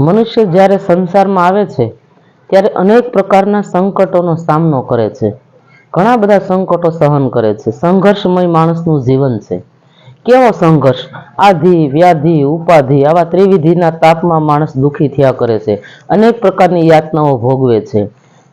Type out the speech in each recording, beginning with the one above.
મનુષ્ય જ્યારે સંસારમાં આવે છે, ત્યારે અનેક પ્રકારના સંકટોનો સામનો કરે છે. ઘણા બધા સંકટો સહન કરે છે. સંઘર્ષમય માણસનું જીવન છે. કેવો સંઘર્ષ? આધિ, વ્યાધિ, ઉપાધિ, આવા ત્રિવિધિના તાપમાં માણસ દુઃખી થયા કરે છે. અનેક પ્રકારની યાતનાઓ ભોગવે છે.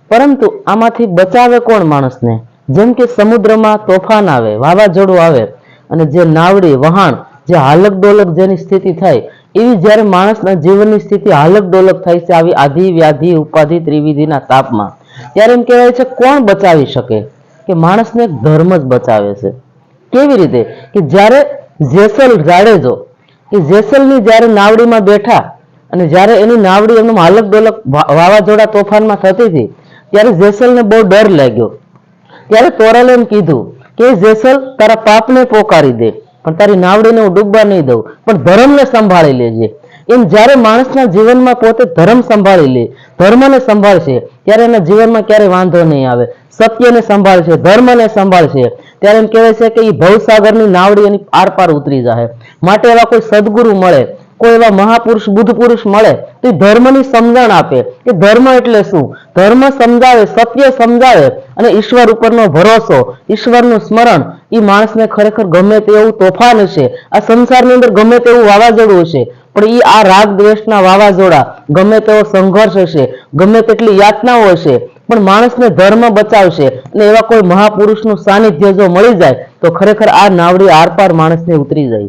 પરંતુ આમાંથી બચાવે કોણ માણસને? જેમ કે સમુદ્રમાં તોફાન આવે, વાવાઝોડું આવે, અને જે નાવડી, વહાણ, જે હાલક ડોલક જેની સ્થિતિ થાય એવી જ્યારે માણસના જીવનની સ્થિતિ હાલક ડોલક થાય છે આવી આધિ વ્યાધિ, ઉપાધિ, ત્રિવિધિના તાપમાં, ત્યારે એમ કહેવાય છે કોણ બચાવી શકે? કે માણસને ધર્મ જ બચાવે છે. કેવી રીતે? કે જ્યારે જેસલ જાડેજો, કે જેસલની જ્યારે નાવડીમાં બેઠા અને જ્યારે એની નાવડી એમનું હાલક ડોલક વાવાઝોડા તોફાનમાં થતી હતી, ત્યારે જેસલને બહુ ડર લાગ્યો. ત્યારે તોરલે એમ કીધું કે જેસલ તારા પાપને પોકારી દે. પણ તારી નાવડીને હું ડૂબવા નહીં દઉં. પણ ધર્મને સંભાળી લેજે. એમ જ્યારે માણસના જીવનમાં પોતે ધર્મ સંભાળી લે, ધર્મને સંભાળશે, ત્યારે એના જીવનમાં ક્યારેય વાંધો નહીં આવે. સત્યને સંભાળશે, ધર્મને સંભાળશે. ત્યારે એમ કહેવાય છે કે એ ભવસાગરની નાવડી એની આરપાર ઉતરી જાય માટે એવા કોઈ સદગુરુ મળે, કોઈ એવા મહાપુરુષ બુદ્ધ પુરુષ મળે, તો ધર્મની સમજણ આપે કે ધર્મ એટલે શું? ધર્મ સમજાવે, સત્ય સમજાવે અને ઈશ્વર ઉપરનો ભરોસો, ઈશ્વરનું સ્મરણ એ માણસને ખરેખર ગમે તેવું તોફાન હશે. આ સંસારની અંદર ગમે તેવું વાવાઝોડું હશે. પણ એ આ રાગ દ્વેષના વાવાઝોડા ગમે તેવો સંઘર્ષ હશે, ગમે તેટલી યાતનાઓ હશે, પણ માણસને ધર્મ બચાવશે અને એવા કોઈ મહાપુરુષનું સાનિધ્ય જો મળી જાય, તો ખરેખર આ નાવડી આરપાર માણસને ઉતરી જાય.